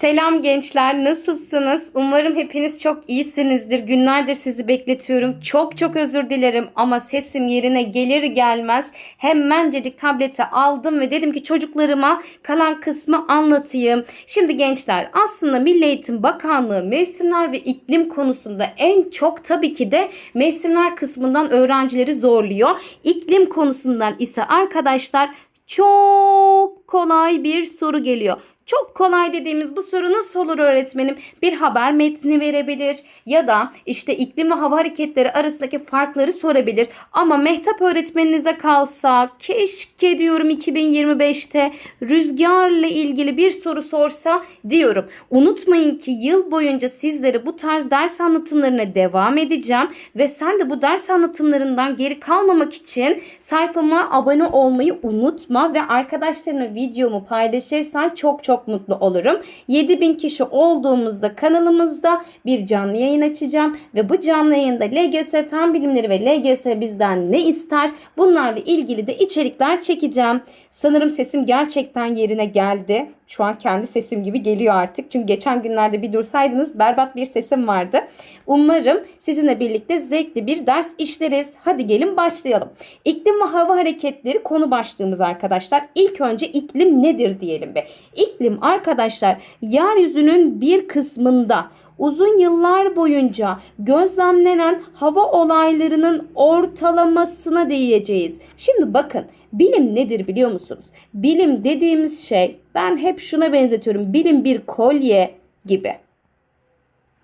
Selam gençler, nasılsınız? Umarım hepiniz çok iyisinizdir. Günlerdir sizi bekletiyorum. Çok çok özür dilerim ama sesim yerine gelir gelmez hemencecik tableti aldım ve dedim ki çocuklarıma kalan kısmı anlatayım. Şimdi gençler aslında Milli Eğitim Bakanlığı mevsimler ve iklim konusunda en çok tabii ki de mevsimler kısmından öğrencileri zorluyor. İklim konusundan ise arkadaşlar çok kolay bir soru geliyor. Çok kolay dediğimiz bu soru nasıl olur öğretmenim? Bir haber metni verebilir ya da işte iklim ve hava hareketleri arasındaki farkları sorabilir. Ama Mehtap öğretmeninize kalsa keşke diyorum 2025'te rüzgarla ilgili bir soru sorsa diyorum. Unutmayın ki yıl boyunca sizlere bu tarz ders anlatımlarına devam edeceğim ve sen de bu ders anlatımlarından geri kalmamak için sayfama abone olmayı unutma ve arkadaşlarına videomu paylaşırsan çok çok mutlu olurum. 7000 kişi olduğumuzda kanalımızda bir canlı yayın açacağım ve bu canlı yayında LGS Fen Bilimleri ve LGS bizden ne ister bunlarla ilgili de içerikler çekeceğim. Sanırım sesim gerçekten yerine geldi. Şu an kendi sesim gibi geliyor artık. Çünkü geçen günlerde bir dursaydınız berbat bir sesim vardı. Umarım sizinle birlikte zevkli bir ders işleriz. Hadi gelin başlayalım. İklim ve hava hareketleri konu başlığımız arkadaşlar. İlk önce iklim nedir diyelim be. İklim arkadaşlar yeryüzünün bir kısmında uzun yıllar boyunca gözlemlenen hava olaylarının ortalamasına değineceğiz. Şimdi bakın bilim nedir biliyor musunuz? Bilim dediğimiz şey ben hep şuna benzetiyorum. Bilim bir kolye gibi.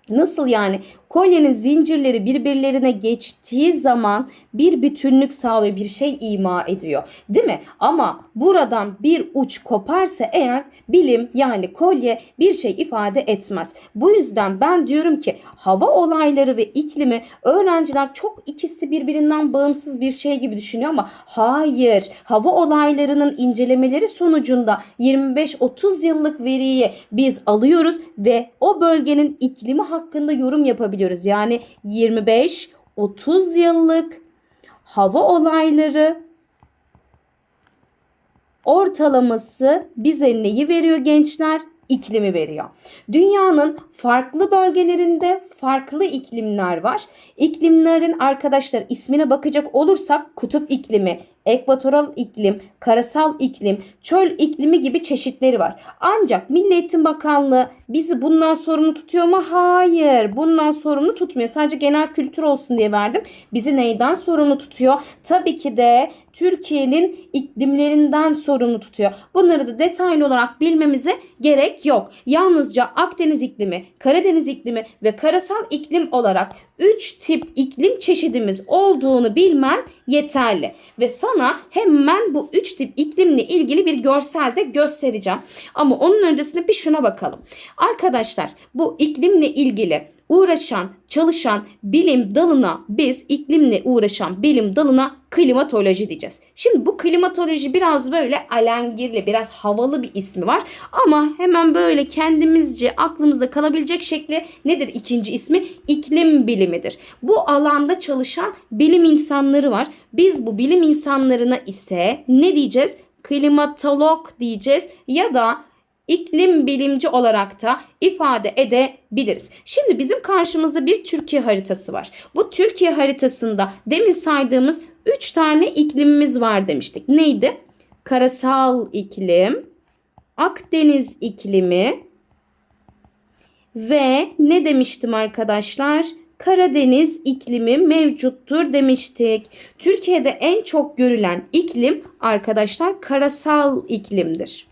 Nasıl yani? Kolyenin zincirleri birbirlerine geçtiği zaman bir bütünlük sağlıyor, bir şey ima ediyor. Değil mi? Ama buradan bir uç koparsa eğer bilim yani kolye bir şey ifade etmez. Bu yüzden ben diyorum ki hava olayları ve iklimi öğrenciler çok ikisi birbirinden bağımsız bir şey gibi düşünüyor ama hayır. Hava olaylarının incelemeleri sonucunda 25-30 yıllık veriyi biz alıyoruz ve o bölgenin iklimi hakkında yorum yapabiliyoruz. Yani 25-30 yıllık hava olayları ortalaması bize neyi veriyor gençler? İklimi veriyor. Dünyanın farklı bölgelerinde farklı iklimler var. İklimlerin arkadaşlar ismine bakacak olursak kutup iklimi, ekvatoral iklim, karasal iklim, çöl iklimi gibi çeşitleri var. Ancak Milli Eğitim Bakanlığı bizi bundan sorumlu tutuyor mu? Hayır. Bundan sorumlu tutmuyor. Sadece genel kültür olsun diye verdim. Bizi neyden sorumlu tutuyor? Tabii ki de Türkiye'nin iklimlerinden sorumlu tutuyor. Bunları da detaylı olarak bilmemize gerek yok. Yalnızca Akdeniz iklimi, Karadeniz iklimi ve karasal iklim olarak 3 tip iklim çeşidimiz olduğunu bilmen yeterli. Ve sana hemen bu 3 tip iklimle ilgili bir görsel de göstereceğim. Ama onun öncesinde bir şuna bakalım. Arkadaşlar bu iklimle ilgili uğraşan, çalışan bilim dalına biz iklimle uğraşan bilim dalına klimatoloji diyeceğiz. Şimdi bu klimatoloji biraz böyle alengirli, biraz havalı bir ismi var. Ama hemen böyle kendimizce aklımızda kalabilecek şekli nedir ikinci ismi? İklim bilimidir. Bu alanda çalışan bilim insanları var. Biz bu bilim insanlarına ise ne diyeceğiz? Klimatolog diyeceğiz ya da iklim bilimci olarak da ifade edebiliriz. Şimdi bizim karşımızda bir Türkiye haritası var. Bu Türkiye haritasında demin saydığımız 3 tane iklimimiz var demiştik. Neydi? Karasal iklim, Akdeniz iklimi ve ne demiştim arkadaşlar? Karadeniz iklimi mevcuttur demiştik. Türkiye'de en çok görülen iklim arkadaşlar karasal iklimdir.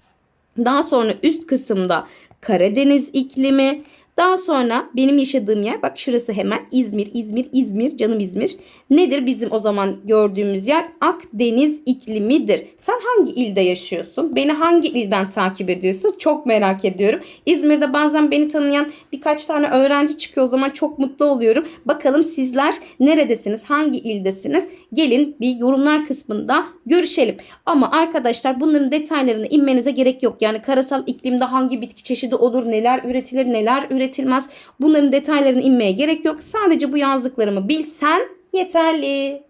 Daha sonra üst kısımda Karadeniz iklimi. Daha sonra benim yaşadığım yer bak şurası hemen İzmir, İzmir, İzmir, canım İzmir. Nedir bizim o zaman gördüğümüz yer? Akdeniz iklimidir. Sen hangi ilde yaşıyorsun? Beni hangi ilden takip ediyorsun? Çok merak ediyorum. İzmir'de bazen beni tanıyan birkaç tane öğrenci çıkıyor o zaman çok mutlu oluyorum. Bakalım sizler neredesiniz? Hangi ildesiniz? Gelin bir yorumlar kısmında görüşelim. Ama arkadaşlar bunların detaylarına inmenize gerek yok. Yani karasal iklimde hangi bitki çeşidi olur, neler üretilir, neler üretilmez. Bunların detaylarına inmeye gerek yok. Sadece bu yazdıklarımı bilsen yeterli.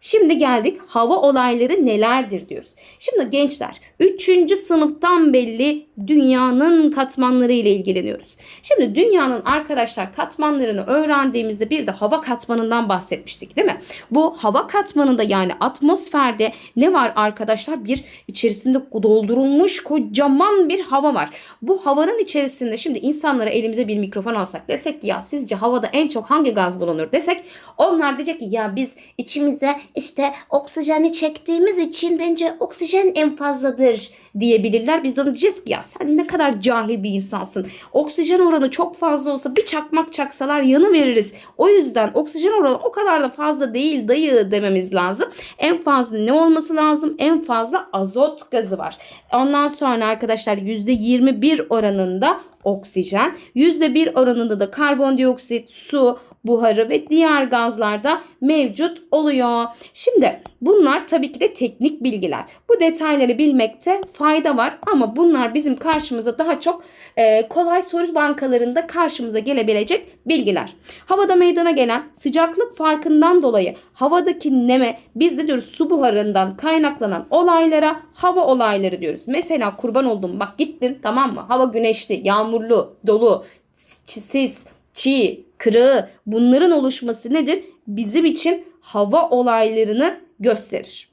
Şimdi geldik hava olayları nelerdir diyoruz. Şimdi gençler 3. sınıftan belli dünyanın katmanları ile ilgileniyoruz. Şimdi dünyanın arkadaşlar katmanlarını öğrendiğimizde bir de hava katmanından bahsetmiştik değil mi? Bu hava katmanında yani atmosferde ne var arkadaşlar? Bir içerisinde doldurulmuş kocaman bir hava var. Bu havanın içerisinde şimdi insanlara elimize bir mikrofon alsak desek ki ya sizce havada en çok hangi gaz bulunur desek onlar diyecek ki ya biz içimize işte oksijeni çektiğimiz için bence oksijen en fazladır diyebilirler. Biz de ona diyeceğiz ki ya sen ne kadar cahil bir insansın. Oksijen oranı çok fazla olsa bir çakmak çaksalar yanı veririz. O yüzden oksijen oranı o kadar da fazla değil dayı dememiz lazım. En fazla ne olması lazım? En fazla azot gazı var. Ondan sonra arkadaşlar %21 oranında oksijen, %1 oranında da karbondioksit, su, buharı ve diğer gazlarda mevcut oluyor. Şimdi bunlar tabii ki de teknik bilgiler. Bu detayları bilmekte fayda var ama bunlar bizim karşımıza daha çok e, kolay soru bankalarında karşımıza gelebilecek bilgiler. Havada meydana gelen sıcaklık farkından dolayı havadaki neme biz de diyoruz su buharından kaynaklanan olaylara hava olayları diyoruz. Mesela kurban oldum bak gittin tamam mı? Hava güneşli, yağmurlu, dolu, sis, çiğ, kırığı bunların oluşması nedir? Bizim için hava olaylarını gösterir.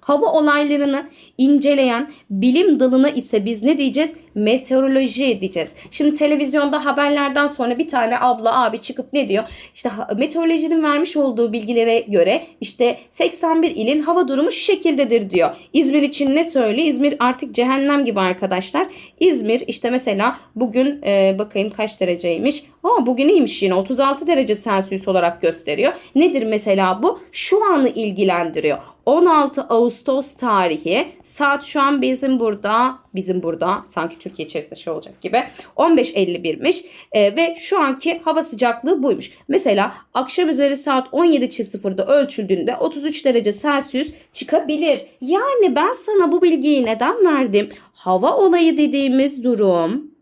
Hava olaylarını inceleyen bilim dalına ise biz ne diyeceğiz? Meteoroloji diyeceğiz. Şimdi televizyonda haberlerden sonra bir tane abla abi çıkıp ne diyor? İşte meteorolojinin vermiş olduğu bilgilere göre işte 81 ilin hava durumu şu şekildedir diyor. İzmir için ne söylüyor? İzmir artık cehennem gibi arkadaşlar. İzmir işte mesela bugün e, bakayım kaç dereceymiş. Aa bugün iyiymiş yine 36 derece Celsius olarak gösteriyor. Nedir mesela bu? Şu anı ilgilendiriyor. 16 Ağustos tarihi saat şu an bizim burada bizim burada sanki Türkiye içerisinde şey olacak gibi 15.51'miş e, ve şu anki hava sıcaklığı buymuş. Mesela akşam üzeri saat 17.00'da ölçüldüğünde 33 derece Celsius çıkabilir. Yani ben sana bu bilgiyi neden verdim? Hava olayı dediğimiz durum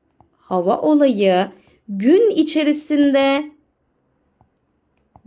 hava olayı gün içerisinde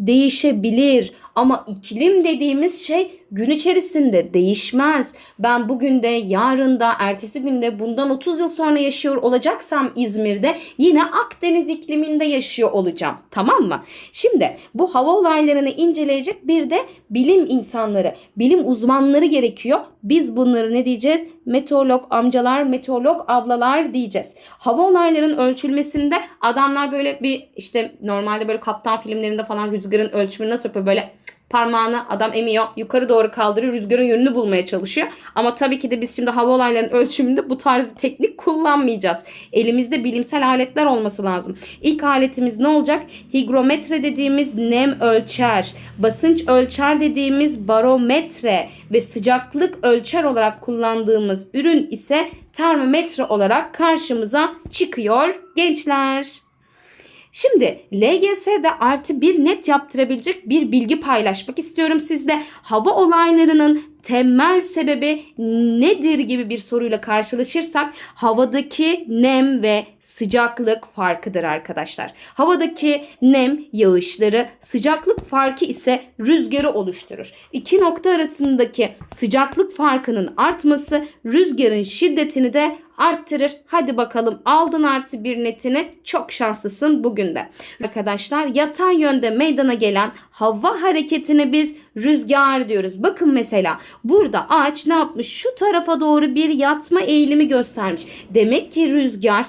değişebilir ama iklim dediğimiz şey gün içerisinde değişmez. Ben bugün de, yarın da, ertesi günde bundan 30 yıl sonra yaşıyor olacaksam İzmir'de yine Akdeniz ikliminde yaşıyor olacağım. Tamam mı? Şimdi bu hava olaylarını inceleyecek bir de bilim insanları, bilim uzmanları gerekiyor. Biz bunları ne diyeceğiz? Meteorolog amcalar, meteorolog ablalar diyeceğiz. Hava olaylarının ölçülmesinde adamlar böyle bir işte normalde böyle kaptan filmlerinde falan rüzgarın ölçümünü nasıl yapıyor böyle parmağını adam emiyor. Yukarı doğru kaldırıyor. Rüzgarın yönünü bulmaya çalışıyor. Ama tabii ki de biz şimdi hava olaylarının ölçümünde bu tarz bir teknik kullanmayacağız. Elimizde bilimsel aletler olması lazım. İlk aletimiz ne olacak? Higrometre dediğimiz nem ölçer. Basınç ölçer dediğimiz barometre ve sıcaklık ölçer olarak kullandığımız ürün ise termometre olarak karşımıza çıkıyor gençler. Şimdi LGS'de artı bir net yaptırabilecek bir bilgi paylaşmak istiyorum sizle. Hava olaylarının temel sebebi nedir gibi bir soruyla karşılaşırsak havadaki nem ve sıcaklık farkıdır arkadaşlar. Havadaki nem yağışları, sıcaklık farkı ise rüzgarı oluşturur. İki nokta arasındaki sıcaklık farkının artması rüzgarın şiddetini de arttırır. Hadi bakalım aldın artı bir netini çok şanslısın bugün de. Arkadaşlar yatay yönde meydana gelen hava hareketine biz rüzgar diyoruz. Bakın mesela burada ağaç ne yapmış? Şu tarafa doğru bir yatma eğilimi göstermiş. Demek ki rüzgar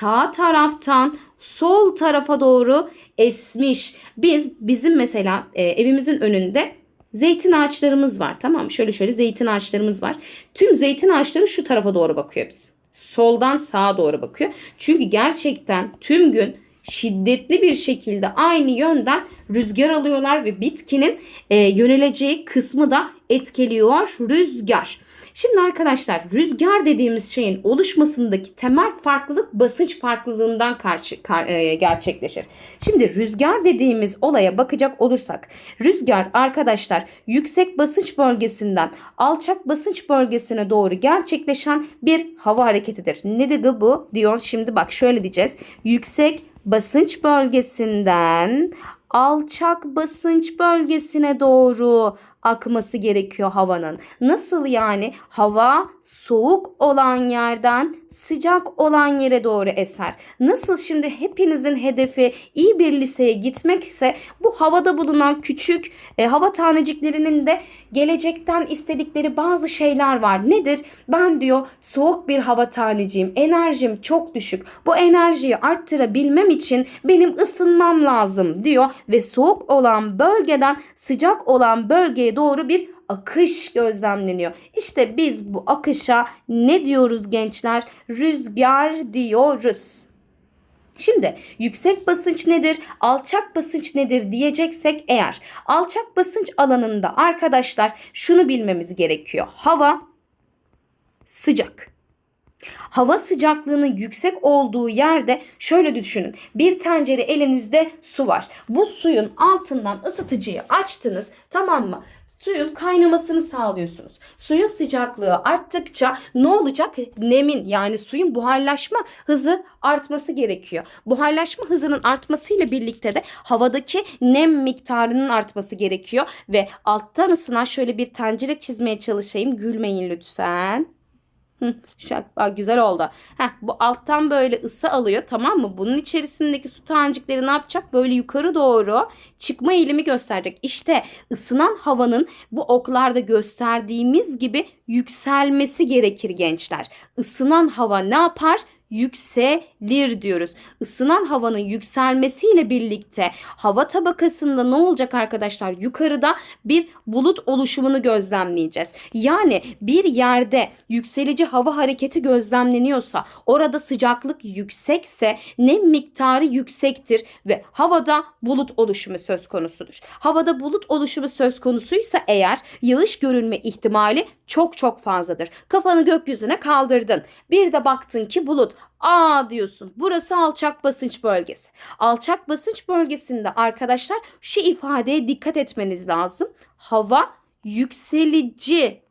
sağ taraftan sol tarafa doğru esmiş. Biz bizim mesela e, evimizin önünde zeytin ağaçlarımız var tamam mı? Şöyle şöyle zeytin ağaçlarımız var. Tüm zeytin ağaçları şu tarafa doğru bakıyor bizim. Soldan sağa doğru bakıyor. Çünkü gerçekten tüm gün şiddetli bir şekilde aynı yönden rüzgar alıyorlar ve bitkinin e, yöneleceği kısmı da etkiliyor rüzgar. Şimdi arkadaşlar rüzgar dediğimiz şeyin oluşmasındaki temel farklılık basınç farklılığından karşı, kar, e, gerçekleşir. Şimdi rüzgar dediğimiz olaya bakacak olursak rüzgar arkadaşlar yüksek basınç bölgesinden alçak basınç bölgesine doğru gerçekleşen bir hava hareketidir. Ne dedi bu? Diyor şimdi bak şöyle diyeceğiz. Yüksek basınç bölgesinden alçak basınç bölgesine doğru akması gerekiyor havanın. Nasıl yani? Hava soğuk olan yerden sıcak olan yere doğru eser. Nasıl şimdi hepinizin hedefi iyi bir liseye gitmek ise bu havada bulunan küçük e, hava taneciklerinin de gelecekten istedikleri bazı şeyler var. Nedir? Ben diyor soğuk bir hava taneciyim. Enerjim çok düşük. Bu enerjiyi arttırabilmem için benim ısınmam lazım diyor ve soğuk olan bölgeden sıcak olan bölgeye doğru bir akış gözlemleniyor. İşte biz bu akışa ne diyoruz gençler? Rüzgar diyoruz. Şimdi yüksek basınç nedir, alçak basınç nedir diyeceksek eğer alçak basınç alanında arkadaşlar şunu bilmemiz gerekiyor. Hava sıcak. Hava sıcaklığının yüksek olduğu yerde şöyle düşünün. Bir tencere elinizde su var. Bu suyun altından ısıtıcıyı açtınız tamam mı? Suyun kaynamasını sağlıyorsunuz. Suyun sıcaklığı arttıkça ne olacak? Nemin yani suyun buharlaşma hızı artması gerekiyor. Buharlaşma hızının artmasıyla birlikte de havadaki nem miktarının artması gerekiyor ve alttan ısınan şöyle bir tencere çizmeye çalışayım. Gülmeyin lütfen. Hı, şu an- bak güzel oldu. Heh, bu alttan böyle ısı alıyor tamam mı? Bunun içerisindeki su tanecikleri ne yapacak? Böyle yukarı doğru çıkma eğilimi gösterecek. İşte ısınan havanın bu oklarda gösterdiğimiz gibi yükselmesi gerekir gençler. Isınan hava ne yapar? Yükselir diyoruz. Isınan havanın yükselmesiyle birlikte hava tabakasında ne olacak arkadaşlar? Yukarıda bir bulut oluşumunu gözlemleyeceğiz. Yani bir yerde yükselici hava hareketi gözlemleniyorsa, orada sıcaklık yüksekse nem miktarı yüksektir ve havada bulut oluşumu söz konusudur. Havada bulut oluşumu söz konusuysa eğer yağış görülme ihtimali çok çok fazladır. Kafanı gökyüzüne kaldırdın. Bir de baktın ki bulut. Aa diyorsun. Burası alçak basınç bölgesi. Alçak basınç bölgesinde arkadaşlar şu ifadeye dikkat etmeniz lazım. Hava yükselici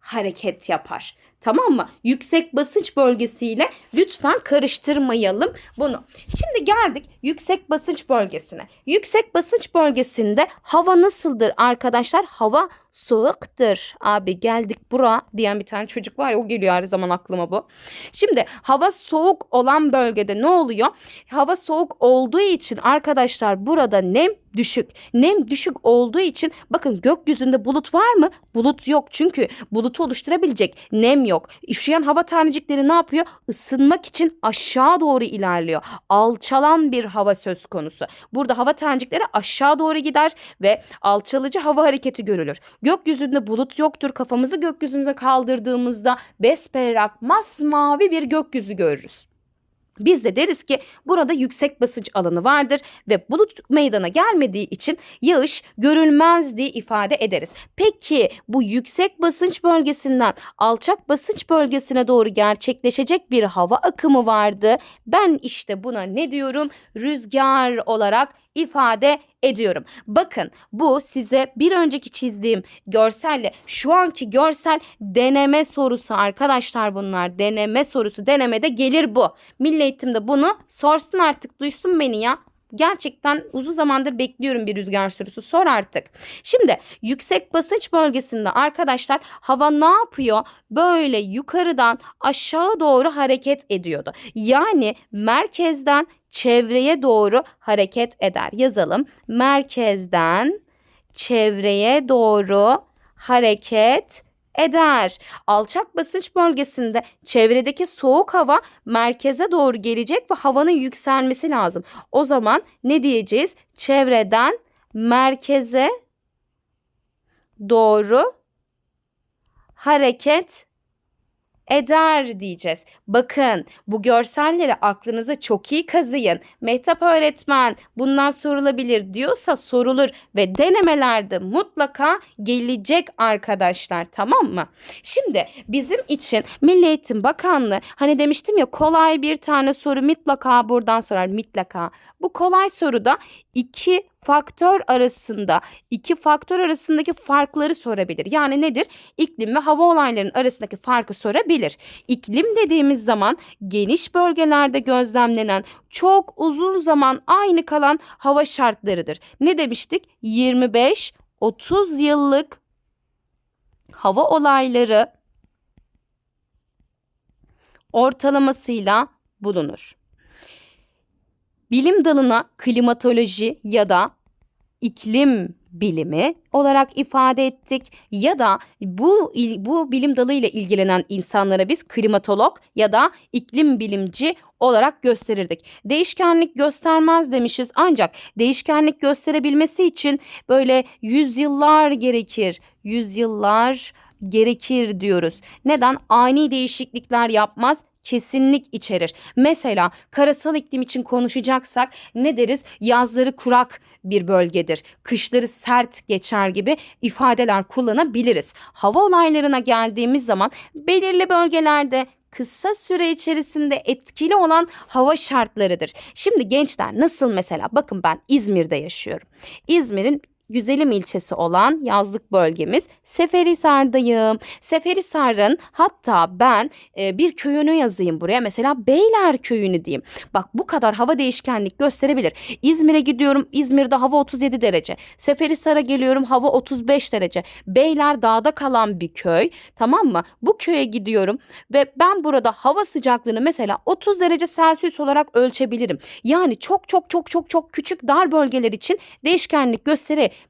hareket yapar. Tamam mı? Yüksek basınç bölgesiyle lütfen karıştırmayalım bunu. Şimdi geldik yüksek basınç bölgesine. Yüksek basınç bölgesinde hava nasıldır arkadaşlar? Hava soğuktur. Abi geldik bura diyen bir tane çocuk var ya o geliyor her zaman aklıma bu. Şimdi hava soğuk olan bölgede ne oluyor? Hava soğuk olduğu için arkadaşlar burada nem düşük. Nem düşük olduğu için bakın gökyüzünde bulut var mı? Bulut yok çünkü bulutu oluşturabilecek nem yok. Üşüyen hava tanecikleri ne yapıyor? Isınmak için aşağı doğru ilerliyor. Alçalan bir hava söz konusu. Burada hava tanecikleri aşağı doğru gider ve alçalıcı hava hareketi görülür. Gökyüzünde bulut yoktur. Kafamızı gökyüzüne kaldırdığımızda besberrak masmavi bir gökyüzü görürüz. Biz de deriz ki burada yüksek basınç alanı vardır ve bulut meydana gelmediği için yağış görülmez diye ifade ederiz. Peki bu yüksek basınç bölgesinden alçak basınç bölgesine doğru gerçekleşecek bir hava akımı vardı. Ben işte buna ne diyorum? Rüzgar olarak ifade ediyorum. Bakın bu size bir önceki çizdiğim görselle şu anki görsel deneme sorusu arkadaşlar bunlar deneme sorusu denemede gelir bu. Milli eğitimde bunu sorsun artık duysun beni ya. Gerçekten uzun zamandır bekliyorum bir rüzgar sorusu sor artık. Şimdi yüksek basınç bölgesinde arkadaşlar hava ne yapıyor? Böyle yukarıdan aşağı doğru hareket ediyordu. Yani merkezden çevreye doğru hareket eder. Yazalım. Merkezden çevreye doğru hareket eder. Alçak basınç bölgesinde çevredeki soğuk hava merkeze doğru gelecek ve havanın yükselmesi lazım. O zaman ne diyeceğiz? Çevreden merkeze doğru hareket eder diyeceğiz. Bakın bu görselleri aklınıza çok iyi kazıyın. Mehtap öğretmen bundan sorulabilir diyorsa sorulur ve denemelerde mutlaka gelecek arkadaşlar tamam mı? Şimdi bizim için Milli Eğitim Bakanlığı hani demiştim ya kolay bir tane soru mutlaka buradan sorar mutlaka. Bu kolay soruda iki faktör arasında iki faktör arasındaki farkları sorabilir. Yani nedir? İklim ve hava olaylarının arasındaki farkı sorabilir. İklim dediğimiz zaman geniş bölgelerde gözlemlenen çok uzun zaman aynı kalan hava şartlarıdır. Ne demiştik? 25 30 yıllık hava olayları ortalamasıyla bulunur. Bilim dalına klimatoloji ya da iklim bilimi olarak ifade ettik ya da bu bu bilim dalı ile ilgilenen insanlara biz klimatolog ya da iklim bilimci olarak gösterirdik. Değişkenlik göstermez demişiz ancak değişkenlik gösterebilmesi için böyle yüzyıllar gerekir. Yüzyıllar gerekir diyoruz. Neden? Ani değişiklikler yapmaz kesinlik içerir. Mesela karasal iklim için konuşacaksak ne deriz? Yazları kurak bir bölgedir. Kışları sert geçer gibi ifadeler kullanabiliriz. Hava olaylarına geldiğimiz zaman belirli bölgelerde kısa süre içerisinde etkili olan hava şartlarıdır. Şimdi gençler nasıl mesela bakın ben İzmir'de yaşıyorum. İzmir'in güzelim ilçesi olan yazlık bölgemiz Seferihisar'dayım. Seferihisar'ın hatta ben e, bir köyünü yazayım buraya. Mesela Beyler köyünü diyeyim. Bak bu kadar hava değişkenlik gösterebilir. İzmir'e gidiyorum. İzmir'de hava 37 derece. Seferihisar'a geliyorum. Hava 35 derece. Beyler dağda kalan bir köy. Tamam mı? Bu köye gidiyorum ve ben burada hava sıcaklığını mesela 30 derece Celsius olarak ölçebilirim. Yani çok çok çok çok çok küçük dar bölgeler için değişkenlik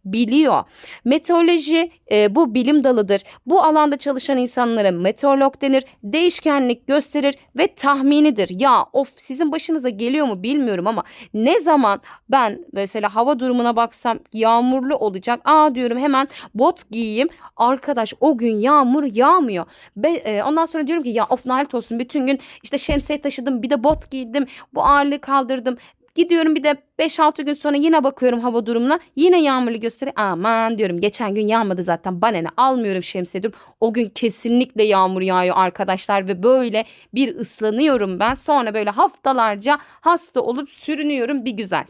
gösterebiliyor. Meteoroloji e, bu bilim dalıdır. Bu alanda çalışan insanlara meteorolog denir. Değişkenlik gösterir ve tahminidir. Ya of sizin başınıza geliyor mu bilmiyorum ama ne zaman ben mesela hava durumuna baksam yağmurlu olacak. Aa diyorum hemen bot giyeyim. Arkadaş o gün yağmur yağmıyor. Be, e, ondan sonra diyorum ki ya of lanet olsun bütün gün işte şemsiye taşıdım bir de bot giydim. Bu ağırlığı kaldırdım. Gidiyorum bir de 5-6 gün sonra yine bakıyorum hava durumuna. Yine yağmurlu gösteriyor. Aman diyorum geçen gün yağmadı zaten bana ne almıyorum şemsiye diyorum. O gün kesinlikle yağmur yağıyor arkadaşlar ve böyle bir ıslanıyorum ben. Sonra böyle haftalarca hasta olup sürünüyorum bir güzel.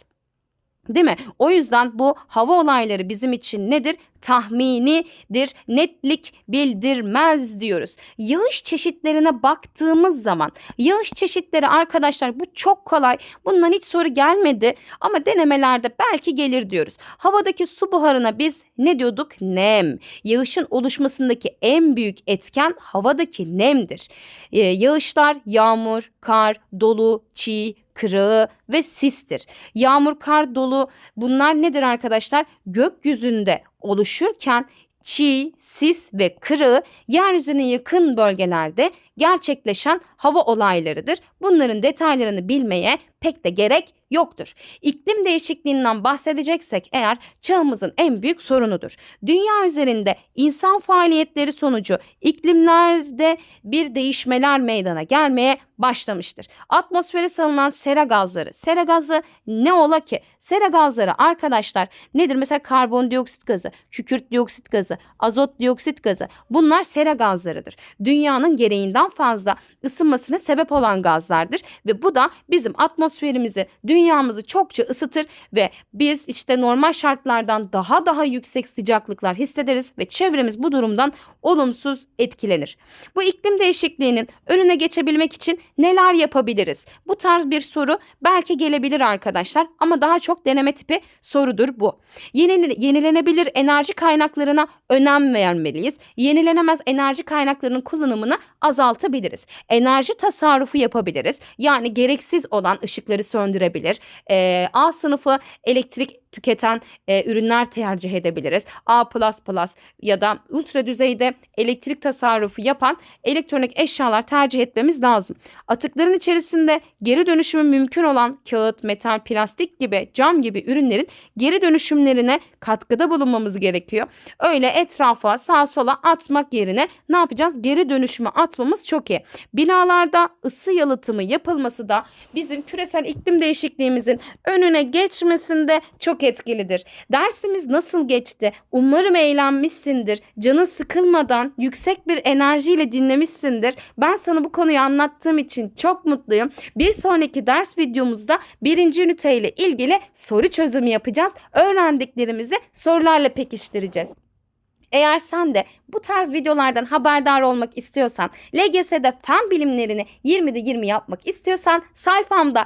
Değil mi? O yüzden bu hava olayları bizim için nedir? Tahminidir, netlik bildirmez diyoruz. Yağış çeşitlerine baktığımız zaman yağış çeşitleri arkadaşlar bu çok kolay. Bundan hiç soru gelmedi ama denemelerde belki gelir diyoruz. Havadaki su buharına biz ne diyorduk? Nem. Yağışın oluşmasındaki en büyük etken havadaki nemdir. Ee, yağışlar yağmur, kar, dolu, çiğ, kırığı ve sistir. Yağmur, kar, dolu bunlar nedir arkadaşlar? Gökyüzünde oluşurken çiğ, sis ve kırığı yeryüzüne yakın bölgelerde gerçekleşen hava olaylarıdır. Bunların detaylarını bilmeye pek de gerek yoktur. İklim değişikliğinden bahsedeceksek eğer çağımızın en büyük sorunudur. Dünya üzerinde insan faaliyetleri sonucu iklimlerde bir değişmeler meydana gelmeye başlamıştır. Atmosfere salınan sera gazları. Sera gazı ne ola ki? Sera gazları arkadaşlar nedir? Mesela karbondioksit gazı, kükürt dioksit gazı, azot dioksit gazı. Bunlar sera gazlarıdır. Dünyanın gereğinden fazla ısınmasına sebep olan gazlardır ve bu da bizim atmosferimizi, dünyamızı çokça ısıtır ve biz işte normal şartlardan daha daha yüksek sıcaklıklar hissederiz ve çevremiz bu durumdan olumsuz etkilenir. Bu iklim değişikliğinin önüne geçebilmek için neler yapabiliriz? Bu tarz bir soru belki gelebilir arkadaşlar ama daha çok deneme tipi sorudur bu. Yenile- yenilenebilir enerji kaynaklarına önem vermeliyiz. Yenilenemez enerji kaynaklarının kullanımını azaltabiliriz. Enerji tasarrufu yapabiliriz. Yani gereksiz olan ışıkları söndürebilir. Ee, A sınıfı elektrik tüketen e, ürünler tercih edebiliriz. A++ ya da ultra düzeyde elektrik tasarrufu yapan elektronik eşyalar tercih etmemiz lazım. Atıkların içerisinde geri dönüşümü mümkün olan kağıt, metal, plastik gibi, cam gibi ürünlerin geri dönüşümlerine katkıda bulunmamız gerekiyor. Öyle etrafa, sağa sola atmak yerine ne yapacağız? Geri dönüşüme atmamız çok iyi. Binalarda ısı yalıtımı yapılması da bizim küresel iklim değişikliğimizin önüne geçmesinde çok etkilidir. Dersimiz nasıl geçti? Umarım eğlenmişsindir. Canın sıkılmadan yüksek bir enerjiyle dinlemişsindir. Ben sana bu konuyu anlattığım için çok mutluyum. Bir sonraki ders videomuzda birinci üniteyle ilgili soru çözümü yapacağız. Öğrendiklerimizi sorularla pekiştireceğiz. Eğer sen de bu tarz videolardan haberdar olmak istiyorsan, LGS'de fen bilimlerini 20'de 20 yapmak istiyorsan sayfamda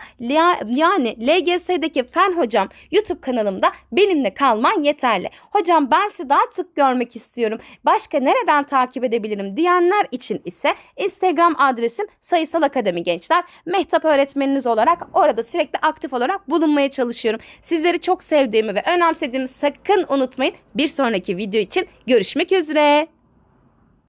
yani LGS'deki fen hocam YouTube kanalımda benimle kalman yeterli. Hocam ben sizi daha sık görmek istiyorum. Başka nereden takip edebilirim diyenler için ise Instagram adresim Sayısal Akademi Gençler. Mehtap öğretmeniniz olarak orada sürekli aktif olarak bulunmaya çalışıyorum. Sizleri çok sevdiğimi ve önemsediğimi sakın unutmayın. Bir sonraki video için görüşmek üzere.